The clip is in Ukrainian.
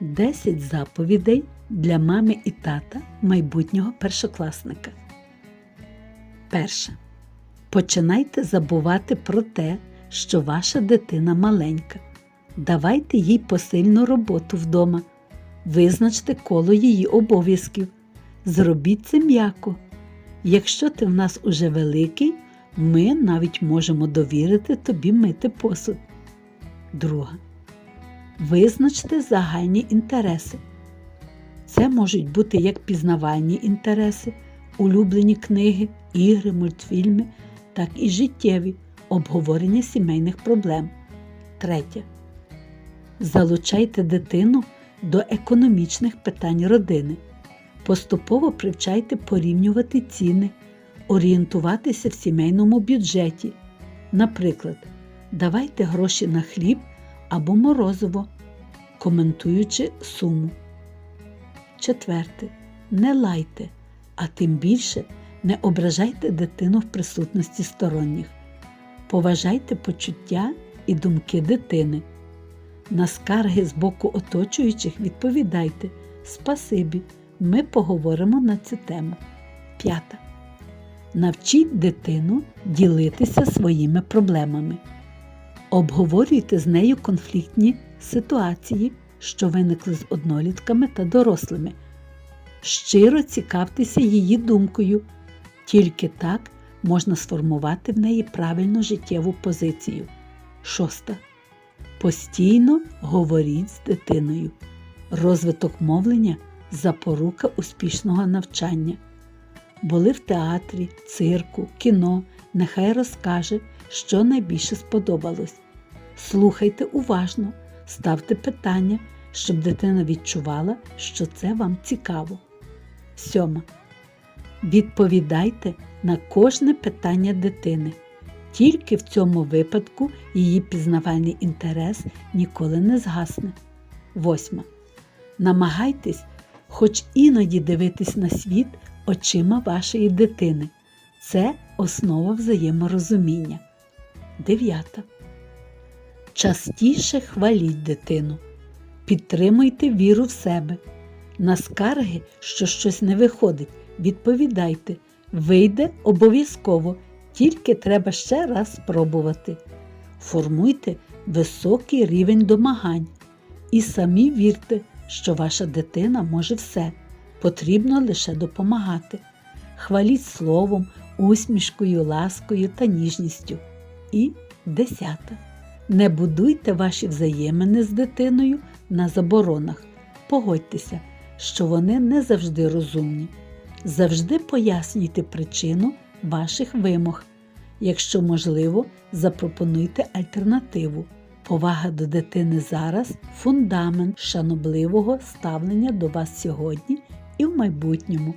10 заповідей для мами і тата майбутнього першокласника. Перше. Починайте забувати про те, що ваша дитина маленька. Давайте їй посильну роботу вдома. Визначте коло її обов'язків. Зробіть це м'яко. Якщо ти в нас уже великий, ми навіть можемо довірити тобі мити посуд. Друга. Визначте загальні інтереси. Це можуть бути як пізнавальні інтереси, улюблені книги, ігри, мультфільми, так і життєві обговорення сімейних проблем. Третє. Залучайте дитину до економічних питань родини. Поступово привчайте порівнювати ціни, орієнтуватися в сімейному бюджеті. Наприклад, давайте гроші на хліб або морозиво, коментуючи суму. Четверте. Не лайте, а тим більше не ображайте дитину в присутності сторонніх. Поважайте почуття і думки дитини. На скарги з боку оточуючих відповідайте Спасибі, ми поговоримо на цю тему. П'ята. Навчіть дитину ділитися своїми проблемами. Обговорюйте з нею конфліктні ситуації, що виникли з однолітками та дорослими. Щиро цікавтеся її думкою. Тільки так можна сформувати в неї правильну життєву позицію. Шоста. Постійно говоріть з дитиною. Розвиток мовлення запорука успішного навчання. Були в театрі, цирку, кіно. Нехай розкаже, що найбільше сподобалось. Слухайте уважно, ставте питання, щоб дитина відчувала, що це вам цікаво. Сьома. Відповідайте на кожне питання дитини. Тільки в цьому випадку її пізнавальний інтерес ніколи не згасне. Восьма. Намагайтесь хоч іноді дивитись на світ очима вашої дитини. Це основа взаєморозуміння. Дев'ята. Частіше хваліть дитину. Підтримуйте віру в себе. На скарги, що щось не виходить, відповідайте. Вийде обов'язково, тільки треба ще раз спробувати. Формуйте високий рівень домагань і самі вірте, що ваша дитина може все, потрібно лише допомагати. Хваліть словом, усмішкою, ласкою та ніжністю. І десята. Не будуйте ваші взаємини з дитиною на заборонах. Погодьтеся, що вони не завжди розумні. Завжди пояснюйте причину ваших вимог. Якщо можливо, запропонуйте альтернативу. Повага до дитини зараз фундамент шанобливого ставлення до вас сьогодні і в майбутньому.